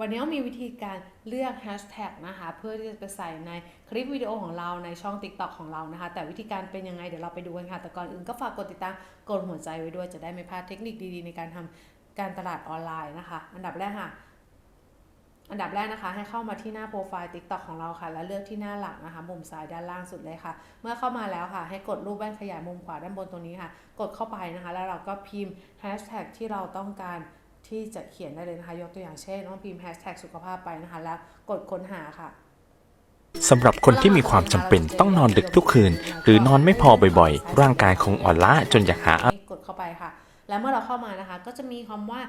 วันนี้มีวิธีการเลือกแฮชแท็กนะคะ เพื่อที่จะไปใส่ในคลิปวิดีโอของเราในช่อง TikTok ของเรานะคะ แต่วิธีการเป็นยังไงเดี๋ยวเราไปดูกันค่ะ แต่ก่อนอื่นก็ฝากกดติดตามกดหัวใจไว้ด้วยจะได้ไม่พลาดเทคนิคดีๆ ในการทำการตลาดออนไลน์นะคะ อันดับแรกค่ะอันดับแรกนะคะ ให้เข้ามาที่หน้าโปรไฟล์ TikTok ของเราค่ะ แล้วเลือกที่หน้าหลักนะคะ มุมซ้ายด้านล่างสุดเลยค่ะ เมื่อเข้ามาแล้วค่ะ ให้กดรูปแว่นขยายมุมขวาด้านบนตรงนี้ค่ะ กดเข้าไปนะคะ แล้วเราก็พิมพ์แฮชแท็กที่เราต้องการ ที่จะเขียนได้เลยนะคะ ยกตัวอย่างเช่นต้องพิมพ์แฮชแท็กสุขภาพไปนะคะ แล้วกดค้นหาค่ะสำหรับคนที่มีความจำเป็นต้องนอนดึกทุกคืน หรือนอนไม่พอบ่อยๆ ร่างกายคงอ่อนล้าจนอยากหานี่กดเข้าไปค่ะ แล้วเมื่อเราเข้ามานะคะ ก็จะมีคำว่า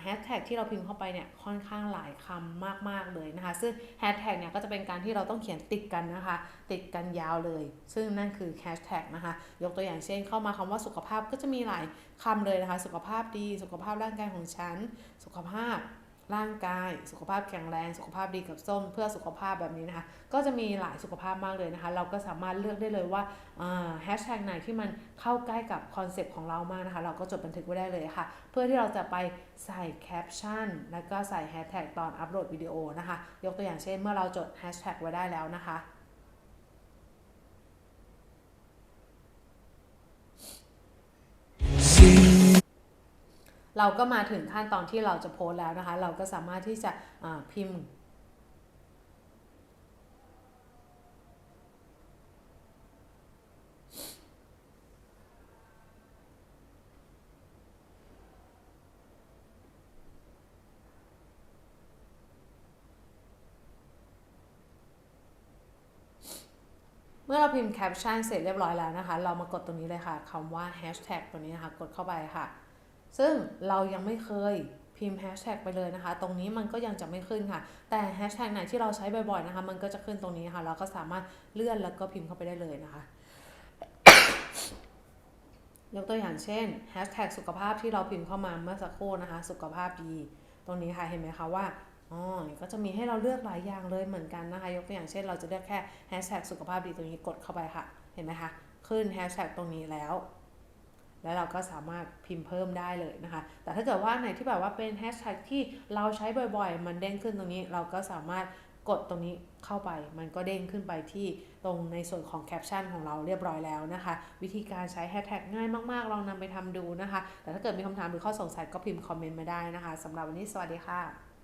แฮชแท็กที่เราพิมพ์เข้าไปเนี่ยค่อนข้างหลายคำมากๆเลยนะคะ ซึ่งแฮชแท็กเนี่ยก็จะเป็นการที่เราต้องเขียนติดกันนะคะ ติดกันยาวเลย ซึ่งนั่นคือแฮชแท็กนะคะ ยกตัวอย่างเช่น เข้ามาคำว่าสุขภาพก็จะมีหลายคำเลยนะคะ สุขภาพดี สุขภาพร่างกายของฉัน สุขภาพ ร่างกายสุขภาพแข็งแรงสุขภาพดีกับส้ม เพื่อสุขภาพแบบนี้นะคะ ก็จะมีหลายสุขภาพมากเลยนะคะ เราก็สามารถเลือกได้เลยว่าแฮชแท็กไหนที่มันเข้าใกล้กับคอนเซปต์ของเรามากนะคะ เราก็จดบันทึกไว้ได้เลยค่ะ เพื่อที่เราจะไปใส่แคปชั่นแล้วก็ใส่แฮชแท็กตอนอัปโหลดวิดีโอนะคะ ยกตัวอย่างเช่น เมื่อเราจดแฮชแท็กไว้ได้แล้วนะคะ เราก็มาถึงขั้นตอนที่เราจะโพสแล้วนะคะ เราก็สามารถที่จะพิมพ์เมื่อเราพิมพ์แคปชั่นเสร็จเรียบร้อยแล้วนะคะ เรามากดตรงนี้เลยค่ะคำว่าแฮชแท็กตัวนี้นะคะ กดเข้าไปค่ะ ซึ่งเรายังไม่เคยพิมพ์แฮชแท็กไปเลยนะคะ ตรงนี้มันก็ยังจะไม่ขึ้นค่ะ แต่แฮชแท็กไหนที่เราใช้บ่อยๆนะคะ มันก็จะขึ้นตรงนี้ค่ะเราก็สามารถเลื่อนแล้วก็พิมพ์เข้าไปได้เลยนะคะ ยกตัวอย่างเช่นแฮชแท็กสุขภาพที่เราพิมพ์เข้ามาเมื่อสักครู่นะคะ สุขภาพดี ตรงนี้ค่ะ เห็นไหมคะว่าอ๋อก็จะมีให้เราเลือกหลายอย่างเลยเหมือนกันนะคะ ยกตัวอย่างเช่น เราจะเลือกแค่แฮชแท็กสุขภาพดีตรงนี้กดเข้าไปค่ะ เห็นไหมคะ ขึ้นแฮชแท็กตรงนี้แล้ว แล้วเราก็สามารถพิมพ์เพิ่มได้เลยนะคะ แต่ถ้าเกิดว่าไหนที่แบบว่าเป็นแฮชแท็กที่เราใช้บ่อยๆ มันเด้งขึ้นตรงนี้ เราก็สามารถกดตรงนี้เข้าไป มันก็เด้งขึ้นไปที่ตรงในส่วนของแคปชั่นของเราเรียบร้อยแล้วนะคะ วิธีการใช้แฮชแท็กง่ายมากๆ ลองนำไปทำดูนะคะ แต่ถ้าเกิดมีคำถามหรือข้อสงสัยก็พิมพ์คอมเมนต์มาได้นะคะสำหรับวันนี้สวัสดีค่ะ